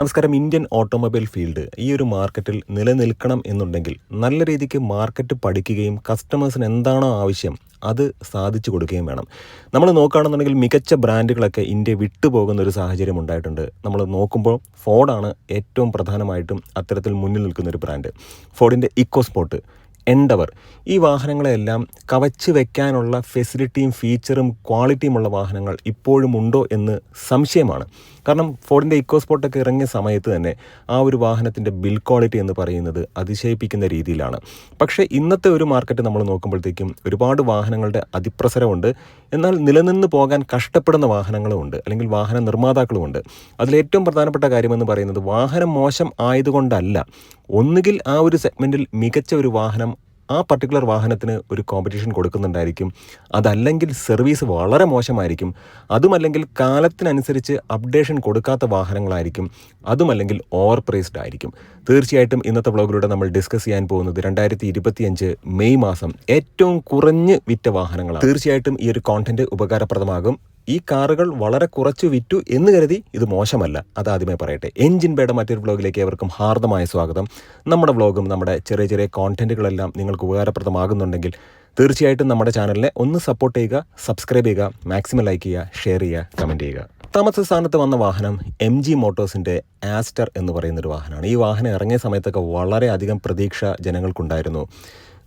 നമസ്കാരം. Indian automobile field ഈ ഒരു മാർക്കറ്റിൽ നിലനിൽക്കണം എന്നുണ്ടെങ്കിൽ നല്ല രീതിക്ക് മാർക്കറ്റ് പഠിക്കുകയും കസ്റ്റമേഴ്സിന് എന്താണോ ആവശ്യം അത് സാധിച്ചു കൊടുക്കുകയും വേണം. നമ്മൾ നോക്കുകയാണെന്നുണ്ടെങ്കിൽ മികച്ച ബ്രാൻഡുകളൊക്കെ ഇന്ത്യ വിട്ടുപോകുന്ന ഒരു സാഹചര്യം ഉണ്ടായിട്ടുണ്ട്. നമ്മൾ നോക്കുമ്പോൾ ഫോർഡാണ് ഏറ്റവും പ്രധാനമായിട്ടും അത്തരത്തിൽ മുന്നിൽ നിൽക്കുന്ന ഒരു ബ്രാൻഡ്. ഫോർഡിന്റെ ഇക്കോസ്പോട്ട് എൻഡവർ ഈ വാഹനങ്ങളെല്ലാം കവച്ച് വയ്ക്കാനുള്ള ഫെസിലിറ്റിയും ഫീച്ചറും ക്വാളിറ്റിയുമുള്ള വാഹനങ്ങൾ ഇപ്പോഴും ഉണ്ടോ എന്ന് സംശയമാണ്. കാരണം ഫോർഡിന്റെ ഇക്കോ സ്പോട്ടൊക്കെ ഇറങ്ങിയ സമയത്ത് തന്നെ ആ ഒരു വാഹനത്തിന്റെ ബിൽ ക്വാളിറ്റി എന്ന് പറയുന്നത് അതിശയിപ്പിക്കുന്ന രീതിയിലാണ്. പക്ഷേ ഇന്നത്തെ ഒരു മാർക്കറ്റ് നമ്മൾ നോക്കുമ്പോഴത്തേക്കും ഒരുപാട് വാഹനങ്ങളുടെ അതിപ്രസരമുണ്ട്. എന്നാൽ നിലനിന്ന് പോകാൻ കഷ്ടപ്പെടുന്ന വാഹനങ്ങളും ഉണ്ട് അല്ലെങ്കിൽ വാഹന നിർമ്മാതാക്കളുമുണ്ട്. അതിലേറ്റവും പ്രധാനപ്പെട്ട കാര്യമെന്ന് പറയുന്നത് വാഹനം മോശം ആയതുകൊണ്ടല്ല. ഒന്നുകിൽ ആ ഒരു സെഗ്മെന്റിൽ മികച്ച ഒരു വാഹനം ആ പർട്ടിക്കുലർ വാഹനത്തിന് ഒരു കോമ്പറ്റീഷൻ കൊടുക്കുന്നുണ്ടായിരിക്കും. അതല്ലെങ്കിൽ സർവീസ് വളരെ മോശമായിരിക്കും. അതുമല്ലെങ്കിൽ കാലത്തിനനുസരിച്ച് അപ്ഡേഷൻ കൊടുക്കാത്ത വാഹനങ്ങളായിരിക്കും. അതുമല്ലെങ്കിൽ ഓവർ പ്രൈസ്ഡ് ആയിരിക്കും. തീർച്ചയായിട്ടും ഇന്നത്തെ വ്ളോഗിലൂടെ നമ്മൾ ഡിസ്കസ് ചെയ്യാൻ പോകുന്നത് രണ്ടായിരത്തി ഇരുപത്തിയഞ്ച് മെയ് മാസം ഏറ്റവും കുറഞ്ഞ് വിറ്റ വാഹനങ്ങളാണ്. തീർച്ചയായിട്ടും ഈ ഒരു കോണ്ടന്റ് ഉപകാരപ്രദമാകും. ഈ കാറുകൾ വളരെ കുറച്ച് വിറ്റു എന്ന് കരുതി ഇത് മോശമല്ല. അത് ആദ്യമേ പറയട്ടെ. എൻജിൻ ബേയുടെ മറ്റൊരു വ്ളോഗിലേക്ക് ഏവർക്കും ഹാർദമായ സ്വാഗതം. നമ്മുടെ വ്ളോഗും നമ്മുടെ ചെറിയ ചെറിയ കോണ്ടന്റുകളെല്ലാം നിങ്ങൾക്ക് ഉപകാരപ്രദമാകുന്നുണ്ടെങ്കിൽ തീർച്ചയായിട്ടും നമ്മുടെ ചാനലിനെ ഒന്ന് സപ്പോർട്ട് ചെയ്യുക സബ്സ്ക്രൈബ് ചെയ്യുക മാക്സിമം ലൈക്ക് ചെയ്യുക ഷെയർ ചെയ്യുക കമന്റ് ചെയ്യുക. താമസ സ്ഥാനത്ത് വന്ന വാഹനം എം ജി മോട്ടോഴ്സിന്റെ ആസ്റ്റർ എന്ന് പറയുന്നൊരു വാഹനമാണ്. ഈ വാഹനം ഇറങ്ങിയ സമയത്തൊക്കെ വളരെയധികം പ്രതീക്ഷ ജനങ്ങൾക്കുണ്ടായിരുന്നു.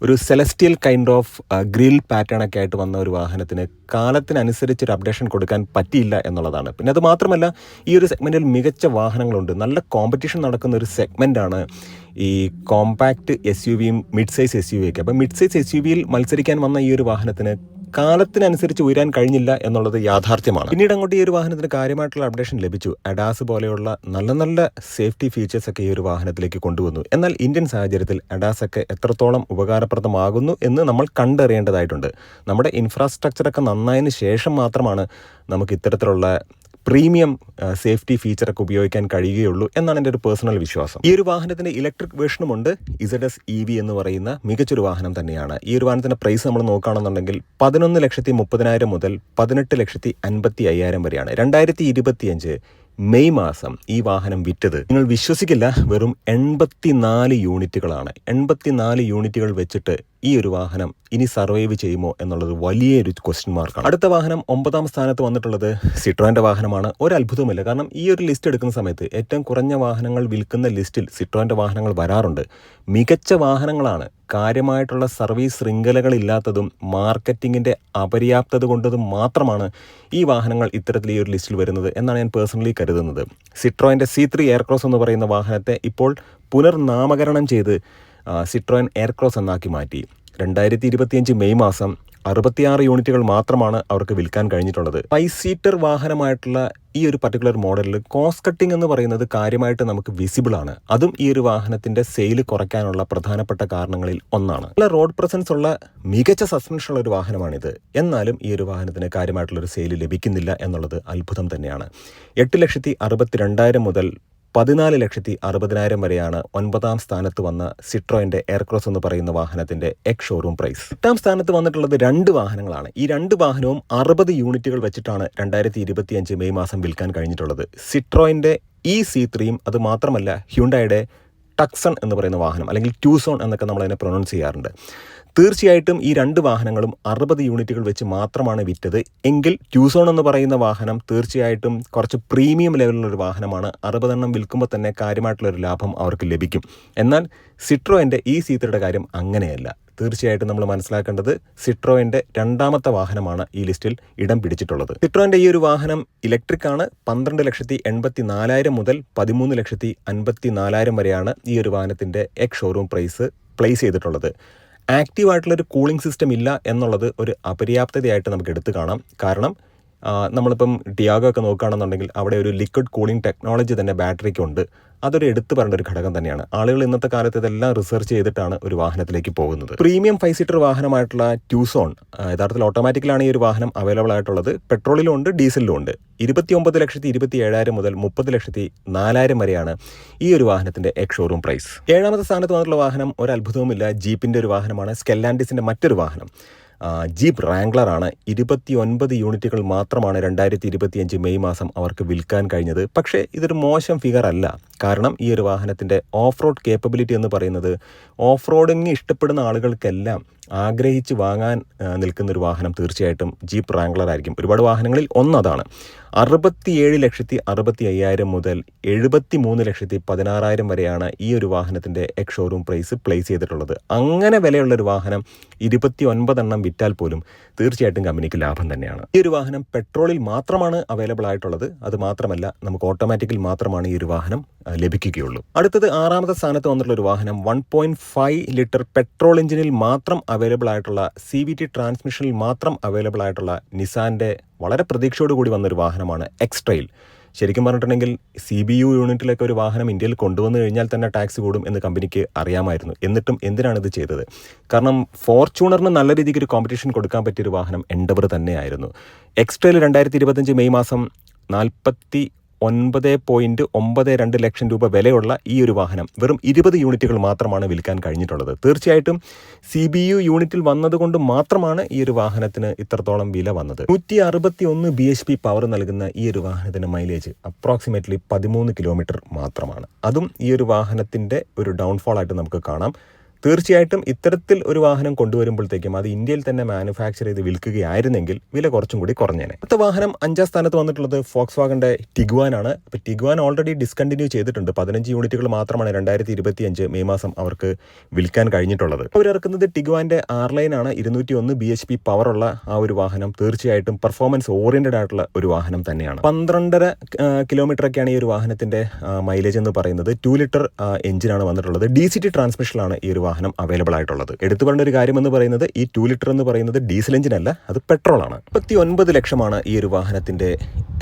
ഒരു celestial kind of grill pattern ഒക്കെ ആയിട്ട് വന്ന ഒരു വാഹനത്തിന് കാലത്തിനനുസരിച്ച് ഒരു അപ്ഡേഷൻ കൊടുക്കാൻ പറ്റിയില്ല എന്നുള്ളതാണ്. പിന്നെ അത് മാത്രമല്ല ഈ ഒരു സെഗ്മെന്റിൽ മികച്ച വാഹനങ്ങളുണ്ട്. നല്ല കോമ്പറ്റീഷൻ നടക്കുന്ന ഒരു സെഗ്മെന്റാണ് ഈ കോമ്പാക്റ്റ് എസ് യു വിയും mid size S U V ഒക്കെ. അപ്പോൾ മിഡ് സൈസ് എസ് യു വിയിൽ മത്സരിക്കാൻ വന്ന ഈ ഒരു വാഹനത്തിന് കാലത്തിനനുസരിച്ച് ഉയരാൻ കഴിഞ്ഞില്ല എന്നുള്ളത് യാഥാർത്ഥ്യമാണ്. പിന്നീട് അങ്ങോട്ട് ഈ ഒരു വാഹനത്തിന് കാര്യമായിട്ടുള്ള അപ്ഡേഷൻ ലഭിച്ചു. അഡാസ് പോലെയുള്ള നല്ല നല്ല സേഫ്റ്റി ഫീച്ചേഴ്സ് ഒക്കെ ഈ ഒരു വാഹനത്തിലേക്ക് കൊണ്ടുവന്നു. എന്നാൽ ഇന്ത്യൻ സാഹചര്യത്തിൽ അഡാസ് ഒക്കെ എത്രത്തോളം ഉപകാരപ്രദമാകുന്നു എന്ന് നമ്മൾ കണ്ടറിയേണ്ടതായിട്ടുണ്ട്. നമ്മുടെ ഇൻഫ്രാസ്ട്രക്ചറൊക്കെ നന്നായതിനു ശേഷം മാത്രമാണ് നമുക്ക് ഇത്തരത്തിലുള്ള പ്രീമിയം സേഫ്റ്റി ഫീച്ചറൊക്കെ ഉപയോഗിക്കാൻ കഴിയുകയുള്ളൂ എന്നാണ് എന്റെ ഒരു പേഴ്സണൽ വിശ്വാസം. ഈ ഒരു വാഹനത്തിന്റെ ഇലക്ട്രിക് വേർഷനുമുണ്ട് ഇസഡ് എസ് ഇ വി എന്ന് പറയുന്ന മികച്ചൊരു വാഹനം തന്നെയാണ്. ഈ ഒരു വാഹനത്തിന്റെ പ്രൈസ് നമ്മൾ നോക്കുകയാണെന്നുണ്ടെങ്കിൽ പതിനൊന്ന് ലക്ഷത്തി മുപ്പതിനായിരം മുതൽ പതിനെട്ട് ലക്ഷത്തി അൻപത്തി അയ്യായിരം വരെയാണ്. രണ്ടായിരത്തി ഇരുപത്തിയഞ്ച് മെയ് മാസം ഈ വാഹനം വിറ്റത്. നിങ്ങൾ വിശ്വസിക്കില്ല വെറും എൺപത്തിനാല് യൂണിറ്റുകളാണ്. എൺപത്തിനാല് യൂണിറ്റുകൾ വെച്ചിട്ട് ഈ ഒരു വാഹനം ഇനി സർവൈവ് ചെയ്യുമോ എന്നുള്ളത് വലിയൊരു ക്വസ്റ്റ്യൻ മാർക്കാണ് അടുത്ത വാഹനം ഒമ്പതാം സ്ഥാനത്ത് വന്നിട്ടുള്ളത് സിട്രോന്റെ വാഹനമാണ്. ഒരു അത്ഭുതവുമില്ല കാരണം ഈ ഒരു ലിസ്റ്റ് എടുക്കുന്ന സമയത്ത് ഏറ്റവും കുറഞ്ഞ വാഹനങ്ങൾ വിൽക്കുന്ന ലിസ്റ്റിൽ സിട്രോന്റെ വാഹനങ്ങൾ വരാറുണ്ട്. മികച്ച വാഹനങ്ങളാണ്. കാര്യമായിട്ടുള്ള സർവീസ് ശൃംഖലകളില്ലാത്തതും മാർക്കറ്റിങ്ങിന്റെ അപര്യാപ്തത കൊണ്ടതും മാത്രമാണ് ഈ വാഹനങ്ങൾ ഇത്തരത്തിൽ ഈ ഒരു ലിസ്റ്റിൽ വരുന്നത് എന്നാണ് ഞാൻ പേഴ്സണലി കരുതുന്നത്. സിട്രോയിന്റെ സി ത്രീ എയർക്രോസ് എന്ന് പറയുന്ന വാഹനത്തെ ഇപ്പോൾ പുനർനാമകരണം ചെയ്ത് സിട്രോയിൻ എയർക്രോസ് എന്നാക്കി മാറ്റി. രണ്ടായിരത്തി ഇരുപത്തിയഞ്ച് മെയ് മാസം അറുപത്തിയാറ് യൂണിറ്റുകൾ മാത്രമാണ് അവർക്ക് വിൽക്കാൻ കഴിഞ്ഞിട്ടുള്ളത്. ഫൈവ് സീറ്റർ വാഹനമായിട്ടുള്ള ഈ ഒരു പർട്ടിക്കുലർ മോഡലിൽ കോസ്റ്റ് കട്ടിംഗ് എന്ന് പറയുന്നത് കാര്യമായിട്ട് നമുക്ക് വിസിബിൾ ആണ്. അതും ഈ ഒരു വാഹനത്തിന്റെ സെയിൽ കുറയ്ക്കാനുള്ള പ്രധാനപ്പെട്ട കാരണങ്ങളിൽ ഒന്നാണ്. നല്ല റോഡ് പ്രസൻസ് ഉള്ള മികച്ച സസ്പെൻഷൻ ഉള്ള ഒരു വാഹനമാണിത്. എന്നാലും ഈ ഒരു വാഹനത്തിന് കാര്യമായിട്ടുള്ള ഒരു സെയിൽ ലഭിക്കുന്നില്ല എന്നുള്ളത് അത്ഭുതം തന്നെയാണ്. എട്ട് ലക്ഷത്തി അറുപത്തിരണ്ടായിരം മുതൽ പതിനാല് ലക്ഷത്തി അറുപതിനായിരം വരെയാണ് ഒൻപതാം സ്ഥാനത്ത് വന്ന സിട്രോയിന്റെ എയർക്രോസ് എന്ന് പറയുന്ന വാഹനത്തിന്റെ എക്സ് ഷോറൂം പ്രൈസ് എട്ടാം സ്ഥാനത്ത് വന്നിട്ടുള്ളത് രണ്ട് വാഹനങ്ങളാണ്. ഈ രണ്ട് വാഹനവും അറുപത് യൂണിറ്റുകൾ വെച്ചിട്ടാണ് രണ്ടായിരത്തി ഇരുപത്തിയഞ്ച് മെയ് മാസം വിൽക്കാൻ കഴിഞ്ഞിട്ടുള്ളത്. സിട്രോയിന്റെ ഇ സി ത്രീയും അത് മാത്രമല്ല ഹ്യുണ്ടായുടെ ടക്സൺ എന്ന് പറയുന്ന വാഹനം അല്ലെങ്കിൽ ട്യൂസോൺ എന്നൊക്കെ നമ്മൾ അതിനെ പ്രൊനൗൺസ് ചെയ്യാറുണ്ട്. തീർച്ചയായിട്ടും ഈ രണ്ട് വാഹനങ്ങളും അറുപത് യൂണിറ്റുകൾ വെച്ച് മാത്രമാണ് വിറ്റത്. എങ്കിൽ ട്യൂസോൺ എന്ന് പറയുന്ന വാഹനം തീർച്ചയായിട്ടും കുറച്ച് പ്രീമിയം ലെവലിലുള്ള ഒരു വാഹനമാണ്. അറുപതെണ്ണം വിൽക്കുമ്പോൾ തന്നെ കാര്യമായിട്ടുള്ള ഒരു ലാഭം അവർക്ക് ലഭിക്കും. എന്നാൽ സിട്രോയിന്റെ ഈ സീത്തയുടെ കാര്യം അങ്ങനെയല്ല. തീർച്ചയായിട്ടും നമ്മൾ മനസ്സിലാക്കേണ്ടത് സിട്രോയിന്റെ രണ്ടാമത്തെ വാഹനമാണ് ഈ ലിസ്റ്റിൽ ഇടം പിടിച്ചിട്ടുള്ളത്. സിട്രോയിന്റെ ഈ ഒരു വാഹനം ഇലക്ട്രിക് ആണ്. പന്ത്രണ്ട് ലക്ഷത്തി എൺപത്തി നാലായിരം മുതൽ പതിമൂന്ന് ലക്ഷത്തി അൻപത്തി നാലായിരം വരെയാണ് ഈ ഒരു വാഹനത്തിന്റെ എക്സ് ഷോറൂം പ്രൈസ് പ്ലേസ് ചെയ്തിട്ടുള്ളത്. ആക്റ്റീവ് ആയിട്ടുള്ളൊരു കൂളിംഗ് സിസ്റ്റം ഇല്ല എന്നുള്ളത് ഒരു അപര്യാപ്തതയായിട്ട് നമുക്ക് എടുത്തു കാണാം. കാരണം നമ്മളിപ്പം ടിയാഗോ ഒക്കെ നോക്കുകയാണെന്നുണ്ടെങ്കിൽ അവിടെ ഒരു ലിക്വിഡ് കൂളിംഗ് ടെക്നോളജി തന്നെ ബാറ്ററിക്കുണ്ട്. അതൊരു എടുത്തു പറയേണ്ട ഒരു ഘടകം തന്നെയാണ്. ആളുകൾ ഇന്നത്തെ കാലത്ത് ഇതെല്ലാം റിസർച്ച് ചെയ്തിട്ടാണ് ഒരു വാഹനത്തിലേക്ക് പോകുന്നത്. പ്രീമിയം ഫൈവ് സീറ്റർ വാഹനമായിട്ടുള്ള ട്യൂസോൺ യഥാർത്ഥത്തിൽ ഓട്ടോമാറ്റിക്കലാണ് ഈ ഒരു വാഹനം അവൈലബിൾ ആയിട്ടുള്ളത്. പെട്രോളിലും ഉണ്ട് ഡീസലിലും ഉണ്ട്. ഇരുപത്തി ഒമ്പത് ലക്ഷത്തി ഇരുപത്തി ഏഴായിരം മുതൽ മുപ്പത് ലക്ഷത്തി നാലായിരം വരെയാണ് ഈ ഒരു വാഹനത്തിന്റെ എക്സ് ഷോറൂം പ്രൈസ് ഏഴാമത്തെ സ്ഥാനത്ത് വന്നിട്ടുള്ള വാഹനം ഒരു അത്ഭുതവുമില്ല ജീപ്പിന്റെ ഒരു വാഹനമാണ്. സ്കെല്ലാൻഡിസിന്റെ മറ്റൊരു വാഹനം. ജീപ്പ് റാംഗ്ലർ ആണ്. ഇരുപത്തി ഒൻപത് യൂണിറ്റുകൾ മാത്രമാണ് രണ്ടായിരത്തി ഇരുപത്തിയഞ്ച് മെയ് മാസം അവർക്ക് വിൽക്കാൻ കഴിഞ്ഞത്. പക്ഷേ ഇതൊരു മോശം ഫിഗർ അല്ല. കാരണം ഈ ഒരു വാഹനത്തിന്റെ ഓഫ് റോഡ് കേപ്പബിലിറ്റി എന്ന് പറയുന്നത് ഓഫ് റോഡിങ് ഇഷ്ടപ്പെടുന്ന ആളുകൾക്കെല്ലാം ആഗ്രഹിച്ച് വാങ്ങാൻ നിൽക്കുന്ന ഒരു വാഹനം തീർച്ചയായിട്ടും ജീപ്പ് റാംഗ്ലർ ആയിരിക്കും. ഒരുപാട് വാഹനങ്ങളിൽ ഒന്നതാണ് അറുപത്തിയേഴ് ലക്ഷത്തി അറുപത്തി അയ്യായിരം മുതൽ എഴുപത്തി മൂന്ന് ലക്ഷത്തി പതിനാറായിരം വരെയാണ് ഈ ഒരു വാഹനത്തിന്റെ എക്സ് ഷോറൂം പ്രൈസ് പ്ലേസ് ചെയ്തിട്ടുള്ളത്. അങ്ങനെ വിലയുള്ളൊരു വാഹനം ഇരുപത്തി ഒൻപതെണ്ണം വിറ്റാൽ പോലും തീർച്ചയായിട്ടും കമ്പനിക്ക് ലാഭം തന്നെയാണ്. ഈ ഒരു വാഹനം പെട്രോളിൽ മാത്രമാണ് അവൈലബിൾ ആയിട്ടുള്ളത്. അത് മാത്രമല്ല നമുക്ക് ഓട്ടോമാറ്റിക്കിൽ മാത്രമാണ് ഈ ഒരു വാഹനം ലഭിക്കുകയുള്ളൂ. അടുത്തത് ആറാമത്തെ സ്ഥാനത്ത് വന്നിട്ടുള്ള ഒരു വാഹനം one point five litre petrol എഞ്ചിനിൽ മാത്രം അവൈലബിൾ ആയിട്ടുള്ള സി വി ടി ട്രാൻസ്മിഷനിൽ മാത്രം അവൈലബിൾ ആയിട്ടുള്ള നിസാന്റെ വളരെ പ്രതീക്ഷയോട് കൂടി വന്നൊരു വാഹനമാണ് എക്സ്ട്രയിൽ ശരിക്കും പറഞ്ഞിട്ടുണ്ടെങ്കിൽ സി ബി യു യൂണിറ്റിലൊക്കെ ഒരു വാഹനം ഇന്ത്യയിൽ കൊണ്ടുവന്നു കഴിഞ്ഞാൽ തന്നെ ടാക്സ് കൂടും എന്ന് കമ്പനിക്ക് അറിയാമായിരുന്നു. എന്നിട്ടും എന്തിനാണ് ഇത് ചെയ്തത്? കാരണം ഫോർച്യൂണറിന് നല്ല രീതിക്ക് ഒരു കോമ്പറ്റീഷൻ കൊടുക്കാൻ പറ്റിയൊരു വാഹനം എൻഡവർ തന്നെയായിരുന്നു. എക്സ്ട്രയിൽ രണ്ടായിരത്തി ഇരുപത്തഞ്ച് മെയ് മാസം നാൽപ്പത്തി ഒൻപത് പോയിന്റ് ഒമ്പത് രണ്ട് ലക്ഷം രൂപ വിലയുള്ള ഈ ഒരു വാഹനം. വെറും ഇരുപത് യൂണിറ്റുകൾ മാത്രമാണ് വിൽക്കാൻ കഴിഞ്ഞിട്ടുള്ളത്. തീർച്ചയായിട്ടും സി ബി യു യൂണിറ്റിൽ വന്നതുകൊണ്ട് മാത്രമാണ് ഈ ഒരു വാഹനത്തിന് ഇത്രത്തോളം വില വന്നത്. നൂറ്റി അറുപത്തി ഒന്ന് ബി എച്ച് പി പവർ നൽകുന്ന ഈ ഒരു വാഹനത്തിന്റെ മൈലേജ് അപ്രോക്സിമേറ്റ്ലി പതിമൂന്ന് കിലോമീറ്റർ മാത്രമാണ്. അതും ഈ ഒരു വാഹനത്തിന്റെ ഒരു ഡൗൺഫോൾ ആയിട്ട് നമുക്ക് കാണാം. തീർച്ചയായിട്ടും ഇത്തരത്തിൽ ഒരു വാഹനം കൊണ്ടുവരുമ്പോഴത്തേക്കും അത് ഇന്ത്യയിൽ തന്നെ മാനുഫാക്ചർ ചെയ്ത് വിൽക്കുകയായിരുന്നെങ്കിൽ വില കുറച്ചും കൂടി കുറഞ്ഞേനെ. അടുത്ത വാഹനം അഞ്ചാം സ്ഥാനത്ത് വന്നിട്ടുള്ളത് ഫോക്സ് വാഗന്റെ ടിഗ്വാൻ ആണ്. അപ്പോൾ ടിഗ്വാൻ ഓൾറെഡി ഡിസ്കണ്ടിന്യൂ ചെയ്തിട്ടുണ്ട്. പതിനഞ്ച് യൂണിറ്റുകൾ മാത്രമാണ് രണ്ടായിരത്തി ഇരുപത്തി അഞ്ച് മെയ് മാസം അവർക്ക് വിൽക്കാൻ കഴിഞ്ഞിട്ടുള്ളത്. അവരിറക്കുന്നത് ടിഗ്വാന്റെ ആർ ലൈൻ ആണ്. ഇരുന്നൂറ്റി ഒന്ന് ബി എച്ച് പി പവറുള്ള ആ ഒരു വാഹനം. തീർച്ചയായിട്ടും പെർഫോമൻസ് ഓറിയന്റഡ് ആയിട്ടുള്ള ഒരു വാഹനം തന്നെയാണ്. പന്ത്രണ്ടര കിലോമീറ്റർ ഒക്കെയാണ് ഈ ഒരു വാഹനത്തിന്റെ മൈലേജ് എന്ന് പറയുന്നത്. ടു ലിറ്റർ എഞ്ചിനാണ് വന്നിട്ടുള്ളത്. ഡി സി ടി ട്രാൻസ്മിഷനിലാണ് ഈ ഒരു വാഹനം അവൈലബിൾ ആയിട്ടുള്ളത്. എടുത്തു പറഞ്ഞ ഒരു കാര്യം എന്ന് പറയുന്നത് ഈ ടു ലിറ്റർ എന്ന് പറയുന്നത് ഡീസൽ എഞ്ചിൻ അല്ല അത് പെട്രോൾ ആണ്. മുപ്പത്തി ഒൻപത് ലക്ഷമാണ് ഈ ഒരു വാഹനത്തിന്റെ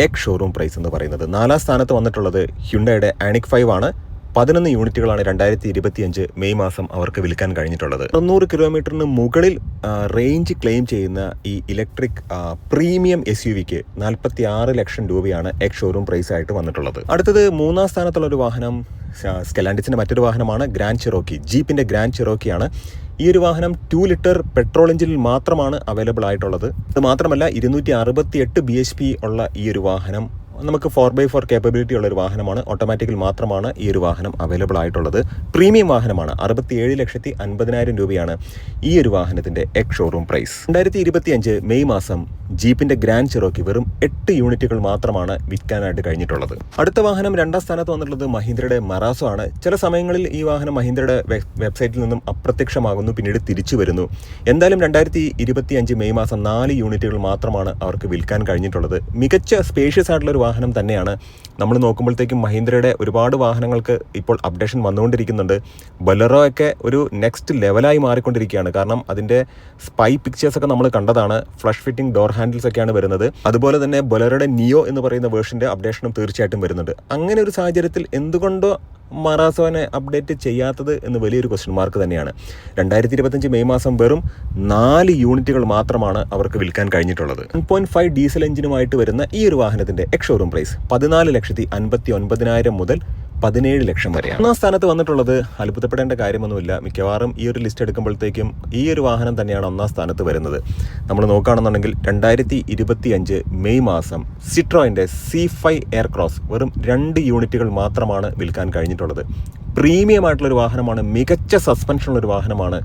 എക് ഷോറൂം പ്രൈസ് എന്ന് പറയുന്നത്. നാലാം സ്ഥാനത്ത് വന്നിട്ടുള്ളത് ഹ്യുണ്ടയുടെ ആനിക് ഫൈവ് ആണ്. പതിനൊന്ന് യൂണിറ്റുകളാണ് രണ്ടായിരത്തി ഇരുപത്തിയഞ്ച് മെയ് മാസം അവർക്ക് വിൽക്കാൻ കഴിഞ്ഞിട്ടുള്ളത്. തൊണ്ണൂറ് കിലോമീറ്ററിന് മുകളിൽ റേഞ്ച് ക്ലെയിം ചെയ്യുന്ന ഈ electric premium S U V നാൽപ്പത്തി ആറ് ലക്ഷം രൂപയാണ് എക്സ് ഷോറൂം പ്രൈസ് ആയിട്ട് വന്നിട്ടുള്ളത്. അടുത്തത് മൂന്നാം സ്ഥാനത്തുള്ള ഒരു വാഹനം സ്കലാൻഡിസിന്റെ മറ്റൊരു വാഹനമാണ് ഗ്രാൻഡ് ചെറോക്കി ജീപ്പിന്റെ ഗ്രാൻഡ് ചെറോക്കിയാണ് ഈ ഒരു വാഹനം ടു ലിറ്റർ പെട്രോൾ എഞ്ചിനിൽ മാത്രമാണ് അവൈലബിൾ ആയിട്ടുള്ളത്. അത് മാത്രമല്ല ഇരുന്നൂറ്റി അറുപത്തി എട്ട് ബി എച്ച് പി ഉള്ള ഈ ഒരു വാഹനം നമുക്ക് ഫോർ ബൈ ഫോർ കേപ്പബിലിറ്റി ഉള്ള ഒരു വാഹനമാണ്. ഓട്ടോമാറ്റിക്കിൽ മാത്രമാണ് ഈ ഒരു വാഹനം അവൈലബിൾ ആയിട്ടുള്ളത്. പ്രീമിയം വാഹനമാണ്. അറുപത്തിയേഴ് ലക്ഷത്തി അൻപതിനായിരം രൂപയാണ് ഈ ഒരു വാഹനത്തിന്റെ എക്സ് ഷോറൂം പ്രൈസ് രണ്ടായിരത്തി ഇരുപത്തി അഞ്ച് മെയ് മാസം ജീപ്പിന്റെ ഗ്രാൻഡ് ചെറോക്കി വെറും എട്ട് യൂണിറ്റുകൾ മാത്രമാണ് വിൽക്കാനായിട്ട് കഴിഞ്ഞിട്ടുള്ളത്. അടുത്ത വാഹനം രണ്ടാം സ്ഥാനത്ത് വന്നിട്ടുള്ളത് മഹീന്ദ്രയുടെ മറാസോ ആണ്. ചില സമയങ്ങളിൽ ഈ വാഹനം മഹീന്ദ്രയുടെ വെബ്സൈറ്റിൽ നിന്നും അപ്രത്യക്ഷമാകുന്നു പിന്നീട് തിരിച്ചു വരുന്നു. എന്തായാലും രണ്ടായിരത്തി ഇരുപത്തി അഞ്ച് മെയ് മാസം നാല് യൂണിറ്റുകൾ മാത്രമാണ് അവർക്ക് വിൽക്കാൻ കഴിഞ്ഞിട്ടുള്ളത്. മികച്ച സ്പേഷ്യസ് ആയിട്ടുള്ള ഒരു വാഹനം തന്നെയാണ്. നമ്മൾ നോക്കുമ്പോഴത്തേക്കും മഹീന്ദ്രയുടെ ഒരുപാട് വാഹനങ്ങൾക്ക് ഇപ്പോൾ അപ്ഡേഷൻ വന്നുകൊണ്ടിരിക്കുന്നുണ്ട്. ബൊലറോ ഒക്കെ ഒരു നെക്സ്റ്റ് ലെവലായി മാറിക്കൊണ്ടിരിക്കുകയാണ്. കാരണം അതിന്റെ സ്പൈ പിക്ചേഴ്സൊക്കെ നമ്മൾ കണ്ടതാണ്. ഫ്ലഷ് ഫിറ്റിംഗ് ഡോർ ഹാൻഡിൽസ് ഒക്കെയാണ് വരുന്നത്. അതുപോലെ തന്നെ ബൊലറോയുടെ നിയോ എന്ന് പറയുന്ന വേർഷന്റെ അപ്ഡേഷനും തീർച്ചയായിട്ടും വരുന്നുണ്ട്. അങ്ങനെ ഒരു സാഹചര്യത്തിൽ എന്തുകൊണ്ടോ മറാസോനെ അപ്ഡേറ്റ് ചെയ്യാത്തത് എന്ന് വലിയൊരു ക്വസ്റ്റ്യൻ മാർക്ക് തന്നെയാണ്. രണ്ടായിരത്തി ഇരുപത്തഞ്ച് മെയ് മാസം വെറും നാല് യൂണിറ്റുകൾ മാത്രമാണ് അവർക്ക് വിൽക്കാൻ കഴിഞ്ഞിട്ടുള്ളത്. വൺ പോയിന്റ് ഫൈവ് ഡീസൽ എഞ്ചിനുമായിട്ട് വരുന്ന ഈ ഒരു വാഹനത്തിന്റെ എക്സ് ഷോറൂം പ്രൈസ് പതിനാല് ലക്ഷത്തി അൻപത്തി ഒൻപതിനായിരം മുതൽ പതിനേഴ് ലക്ഷം വരെയാണ് ഒന്നാം സ്ഥാനത്ത് വന്നിട്ടുള്ളത് അത്ഭുതപ്പെടേണ്ട കാര്യമൊന്നുമില്ല. മിക്കവാറും ഈ ഒരു ലിസ്റ്റ് എടുക്കുമ്പോഴത്തേക്കും ഈ ഒരു വാഹനം തന്നെയാണ് ഒന്നാം സ്ഥാനത്ത് വരുന്നത്. നമ്മൾ നോക്കുകയാണെന്നുണ്ടെങ്കിൽ രണ്ടായിരത്തി ഇരുപത്തി അഞ്ച് മെയ് മാസം സിട്രോയിന്റെ സി ഫൈവ് എയർക്രോസ് വെറും രണ്ട് യൂണിറ്റുകൾ മാത്രമാണ് വിൽക്കാൻ കഴിഞ്ഞിട്ടുള്ളത്. പ്രീമിയം ആയിട്ടുള്ള ഒരു വാഹനമാണ് മികച്ച സസ്പെൻഷനുള്ള ഒരു വാഹനമാണ്.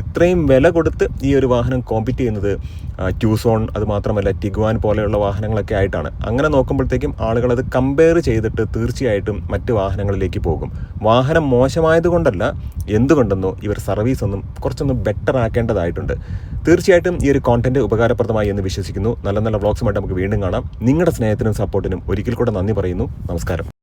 ഇത്രയും വില കൊടുത്ത് ഈ ഒരു വാഹനം കോമ്പീറ്റ് ചെയ്യുന്നത് ട്യൂസോൺ അത് മാത്രമല്ല ടിഗ്വാൻ പോലെയുള്ള വാഹനങ്ങളൊക്കെ ആയിട്ടാണ്. അങ്ങനെ നോക്കുമ്പോഴത്തേക്കും ആളുകൾ അത് കമ്പയർ ചെയ്തിട്ട് തീർച്ചയായിട്ടും മറ്റ് വാഹനങ്ങളിലേക്ക് പോകും. വാഹനം മോശമായതുകൊണ്ടല്ല എന്തുകൊണ്ടെന്നോ ഇവർ സർവീസ് ഒന്നും കുറച്ചൊന്ന് ബെറ്റർ ആക്കേണ്ടതായിട്ടുണ്ട്. തീർച്ചയായിട്ടും ഈ ഒരു കോണ്ടന്റ് ഉപകാരപ്രദമായി എന്ന് വിശ്വസിക്കുന്നു. നല്ല നല്ല വ്ളോഗ്സുമായിട്ട് നമുക്ക് വീണ്ടും കാണാം. നിങ്ങളുടെ സ്നേഹത്തിനും സപ്പോർട്ടിനും ഒരിക്കൽ കൂടെ നന്ദി പറയുന്നു. നമസ്കാരം.